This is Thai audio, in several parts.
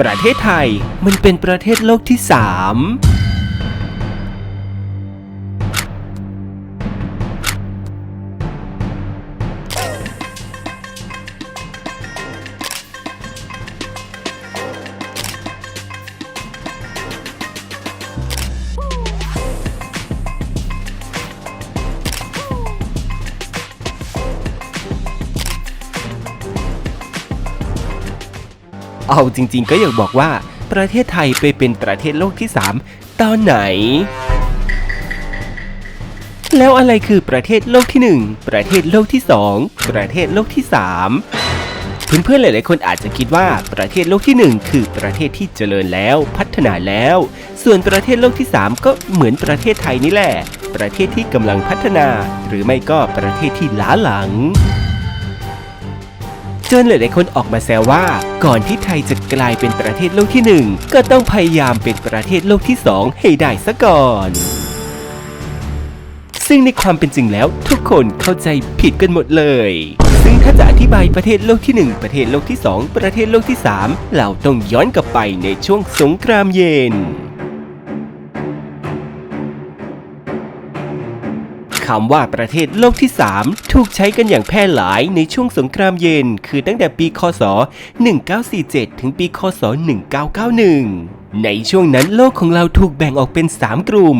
ประเทศไทย มันเป็นประเทศโลกที่ 3 เอาจริงๆก็อยากบอกว่า ประเทศไทยไปเป็นประเทศโลกที่ 3 ตอนไหน แล้วอะไรคือประเทศโลกที่ 1 ประเทศโลกที่ 2 ประเทศโลกที่ 3เพื่อนๆ หลายๆ คนอาจจะคิดว่าประเทศโลกที่ 1 คือประเทศที่เจริญแล้วพัฒนาแล้ว ส่วนประเทศโลกที่ 3 ก็เหมือนประเทศไทยนี่แหละ ประเทศที่กำลังพัฒนา หรือไม่ก็ประเทศที่ล้าหลัง จนหลายๆคนออกมาแซวว่า ก่อนที่ไทยจะกลายเป็นประเทศโลกที่หนึ่งก็ต้องพยายามเป็นประเทศโลกที่สองให้ได้ซะก่อนซึ่งในความเป็นจริงแล้วทุกคนเข้าใจผิดกันหมดเลย ซึ่งถ้าจะอธิบายประเทศโลกที่ 1 ประเทศโลกที่ 2 ประเทศโลกที่ 3 เราต้องย้อนกลับไปในช่วงสงครามเย็น คำว่าประเทศโลกที่ 3 ถูกใช้กันอย่างแพร่หลายในช่วงสงครามเย็น คือตั้งแต่ปี คศ 1947 ถึงปี คศ 1991ในช่วงนั้นโลกของเราถูกแบ่งออกเป็น 3 กลุ่ม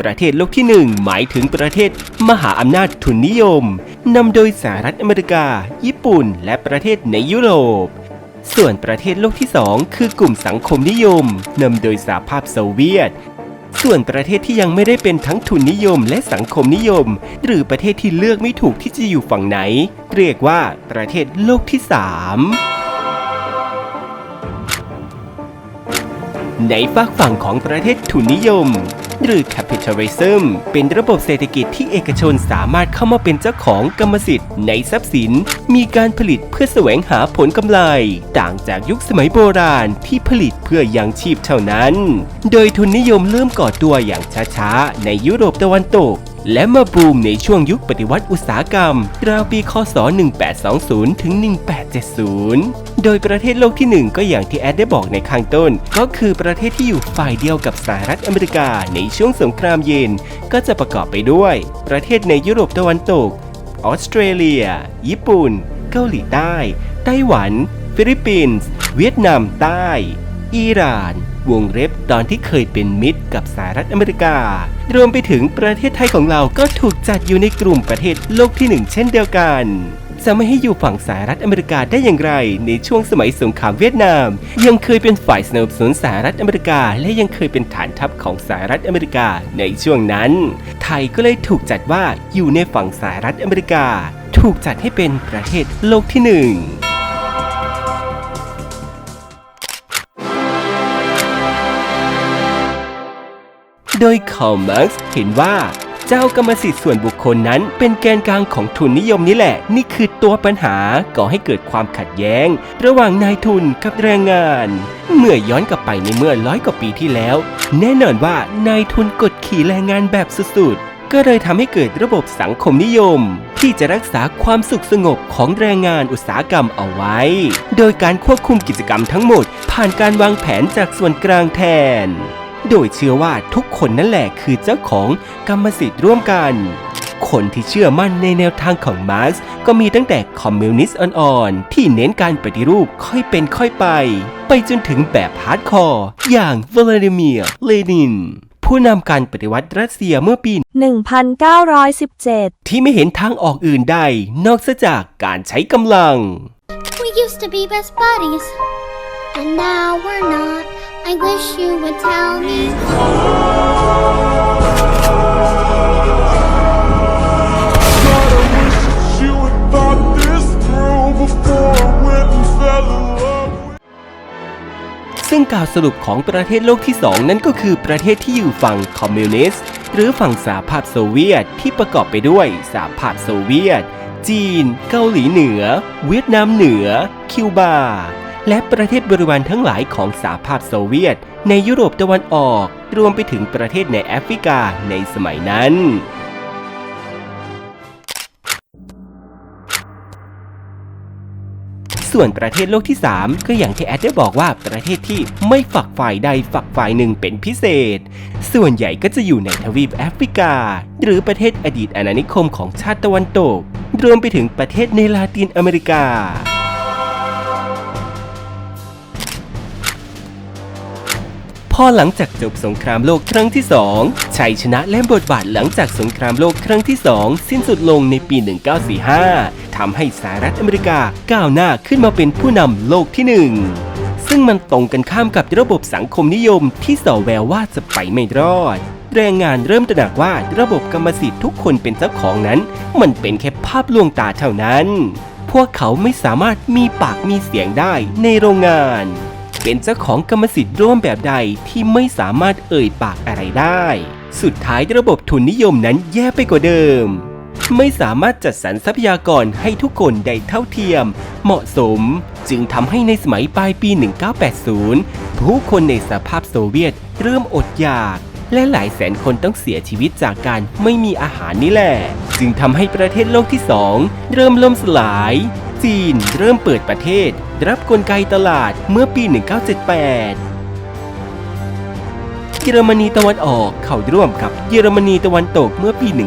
ประเทศโลกที่ 1 หมายถึงประเทศมหาอำนาจทุนนิยม นำโดยสหรัฐอเมริกา ญี่ปุ่น และประเทศในยุโรป ส่วนประเทศโลกที่ 2 คือกลุ่มสังคมนิยมนำโดยสหภาพโซเวียต ส่วนประเทศที่ยังไม่ได้เป็นทั้งทุนนิยมและสังคมนิยม หรือประเทศที่เลือกไม่ถูกที่จะอยู่ฝั่งไหน เรียกว่าประเทศโลกที่ 3ในฝากฝั่งของประเทศทุนนิยม หรือ capitalism เป็นระบบเศรษฐกิจที่เอกชนสามารถเข้ามาเป็นเจ้าของกรรมสิทธิ์ในทรัพย์สิน มีการผลิตเพื่อแสวงหาผลกำไร ต่างจากยุคสมัยโบราณที่ผลิตเพื่อยังชีพเท่านั้น โดยทุนนิยมเริ่มก่อตัวอย่างช้าๆ ในยุโรปตะวันตกและมาบูมในช่วงยุคปฏิวัติอุตสาหกรรม ราวปี คศ 1820 ถึง 1870 โดยประเทศโลกที่ 1 ก็อย่างที่แอดได้บอกในข้างต้น ก็คือประเทศที่อยู่ฝ่ายเดียวกับสหรัฐอเมริกาในช่วงสงครามเย็น ก็จะประกอบไปด้วย ประเทศในยุโรปตะวันตก ออสเตรเลีย ญี่ปุ่น เกาหลีใต้ ไต้หวัน ฟิลิปปินส์ เวียดนามใต้ อิหร่าน วงเล็บตอนที่เคยเป็นมิตรกับสหรัฐอเมริกา รวมไปถึงประเทศไทยของเราก็ถูกจัดอยู่ในกลุ่มประเทศโลกที่หนึ่งเช่นเดียวกัน จะไม่ให้อยู่ฝั่งสหรัฐอเมริกาได้อย่างไร ในช่วงสมัยสงครามเวียดนาม ยังเคยเป็นฝ่ายสนับสนุนสหรัฐอเมริกา และยังเคยเป็นฐานทัพของสหรัฐอเมริกาในช่วงนั้น ไทยก็เลยถูกจัดว่าอยู่ในฝั่งสหรัฐอเมริกา ถูกจัดให้เป็นประเทศโลกที่หนึ่งโดยคาร์ลมาร์กซ์เห็นว่า เจ้ากรรมสิทธิ์ส่วนบุคคลนั้น เป็นแกนกลางของทุนนิยมนี่แหละ นี่คือตัวปัญหาก่อให้เกิดความขัดแย้ง ระหว่างนายทุนกับแรงงาน เมื่อย้อนกลับไปในเมื่อร้อยกว่าปีที่แล้ว แน่นอนว่านายทุนกดขี่แรงงานแบบสุดๆก็เลยทำให้เกิดระบบสังคมนิยม ที่จะรักษาความสุขสงบของแรงงานอุตสาหกรรมเอาไว้ โดยการควบคุมกิจกรรมทั้งหมด ผ่านการวางแผนจากส่วนกลางแทน โดยเชื่อว่าทุกคนนั่นแหละคือเจ้าของกรรมสิทธิ์ร่วมกัน คนที่เชื่อมั่นในแนวทางของมาร์กซ์ก็มีตั้งแต่คอมมิวนิสต์อ่อนๆ ที่เน้นการปฏิรูปค่อยเป็นค่อยไป ไปจนถึงแบบฮาร์ดคอร์อย่างวลาดิเมียร์เลนินผู้นำการปฏิวัติรัสเซียเมื่อปี 1917 ที่ไม่เห็นทางออกอื่นใด นอกจากการใช้กำลัง We used to be best buddies, and now we're not. I wish you would tell me. God, I wish that you had thought this through before I went and fell in love with ซึ่งกล่าวสรุปของประเทศโลกที่ 2 นั้นก็คือประเทศที่อยู่ฝั่งคอมมิวนิสต์ หรือฝั่งสหภาพโซเวียตที่ประกอบไปด้วยสหภาพโซเวียต จีน เกาหลีเหนือ เวียดนามเหนือ คิวบา และประเทศบริวารทั้งหลายของสหภาพโซเวียต ในยุโรปตะวันออก รวมไปถึงประเทศในแอฟริกาในสมัยนั้นส่วนประเทศโลกที่ 3 ก็อย่างที่แอดได้บอกว่าประเทศที่ไม่ฝักฝ่ายใดฝักฝ่ายหนึ่งเป็นพิเศษ ส่วนใหญ่ก็จะอยู่ในทวีปแอฟริกา หรือประเทศอดีตอาณานิคมของชาติตะวันตก รวมไปถึงประเทศในลาตินอเมริกา อหลังจากจบสงครามโลกครั้งที่ 2 ชัยชนะและบทบาทหลังจากสงครามโลกครั้งที่ 2 สิ้นสุดลงในปี 1945 ทำให้สหรัฐอเมริกาก้าวหน้าขึ้นมาเป็นผู้นำโลกที่ 1 ซึ่งมันตรงกันข้ามกับระบบสังคมนิยมที่ส่อแววว่าจะไปไม่รอด แรงงานเริ่มตระหนักว่าระบบกรรมสิทธิ์ทุกคนเป็นเจ้าของนั้น มันเป็นแค่ภาพลวงตาเท่านั้น พวกเขาไม่สามารถมีปากมีเสียงได้ในโรงงาน เป็นเจ้าของกรรมสิทธิ์ร่วมแบบใดที่ไม่สามารถเอ่ยปากอะไรได้ สุดท้ายระบบทุนนิยมนั้นแย่ไปกว่าเดิม ไม่สามารถจัดสรรทรัพยากรให้ทุกคนได้เท่าเทียม เหมาะสม จึงทำให้ในสมัยปลายปี 1980 ผู้คนในสภาพโซเวียตเริ่มอดอยากและหลายแสนคนต้องเสียชีวิตจากการไม่มีอาหารนี่แหละ จึงทำให้ประเทศโลกที่สองเริ่มล่มสลาย จีนเริ่มเปิดประเทศ รับกลไกตลาดเมื่อปี 1978 เยอรมนีตะวันออกเข้าร่วมกับเยอรมนีตะวันตกเมื่อปี 1990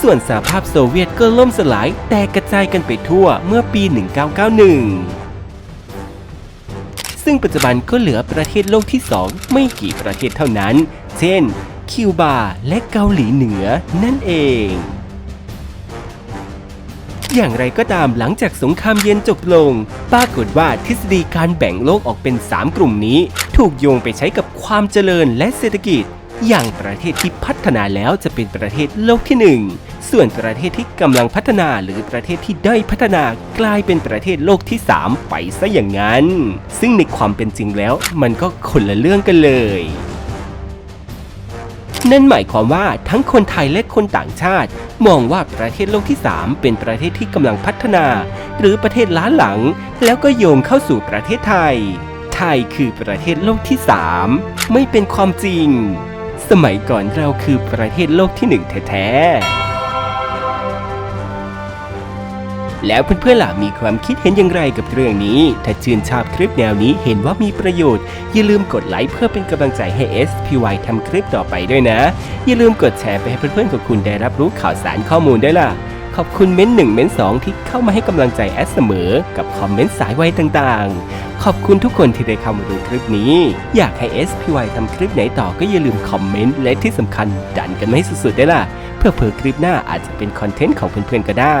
ส่วนสหภาพโซเวียตก็ล่มสลายแตกกระจายกันไปทั่วเมื่อปี 1991ซึ่งปัจจุบันก็เหลือประเทศโลกที่ 2 ไม่กี่ประเทศเท่านั้น เช่น คิวบาและเกาหลีเหนือนั่นเอง อย่างไรก็ตามหลังจากสงครามเย็นจบลง ปรากฏว่าทฤษฎีการแบ่งโลกออกเป็น 3 กลุ่มนี้ ถูกโยงไปใช้กับความเจริญและเศรษฐกิจ อย่างประเทศที่พัฒนาแล้วจะเป็นประเทศโลกที่ 1 ส่วนประเทศที่กำลังพัฒนาหรือประเทศที่ได้พัฒนากลายเป็นประเทศโลกที่ 3 ไปซะอย่างนั้น ซึ่งในความเป็นจริงแล้วมันก็คนละเรื่องกันเลย นั่นหมายความว่าทั้งคนไทยและคนต่างชาติ มองว่าประเทศโลกที่ 3 เป็นประเทศที่กำลังพัฒนา หรือประเทศล้าหลัง แล้วก็โยงเข้าสู่ประเทศไทย ไทยคือประเทศโลกที่ 3 ไม่เป็นความจริง สมัยก่อนเราคือประเทศโลกที่หนึ่งแท้ๆ แล้วเพื่อนๆล่ะมีความคิดเห็นอย่างไรกับเรื่องนี้ ถ้าชื่นชอบคลิปแนวนี้เห็นว่ามีประโยชน์ อย่าลืมกดไลค์เพื่อเป็นกำลังใจให้ SPY ทำคลิปต่อไปด้วยนะ อย่าลืมกดแชร์ไปให้เพื่อนๆของคุณได้รับรู้ข่าวสารข้อมูลด้วยล่ะ ขอบคุณเม้นหนึ่งเม้นสองที่เข้ามาให้กำลังใจแอดเสมอ กับคอมเมนต์สายไวต่างๆ ขอบคุณทุกคนที่ได้เข้ามาดูคลิปนี้ อยากให้ SPY ทำคลิปไหนต่อก็อย่าลืมคอมเมนต์และที่สำคัญดันกันมาให้สุดๆได้ล่ะเพื่อเผื่อคลิปหน้าอาจจะเป็นคอนเทนต์ของเพื่อนๆก็ได้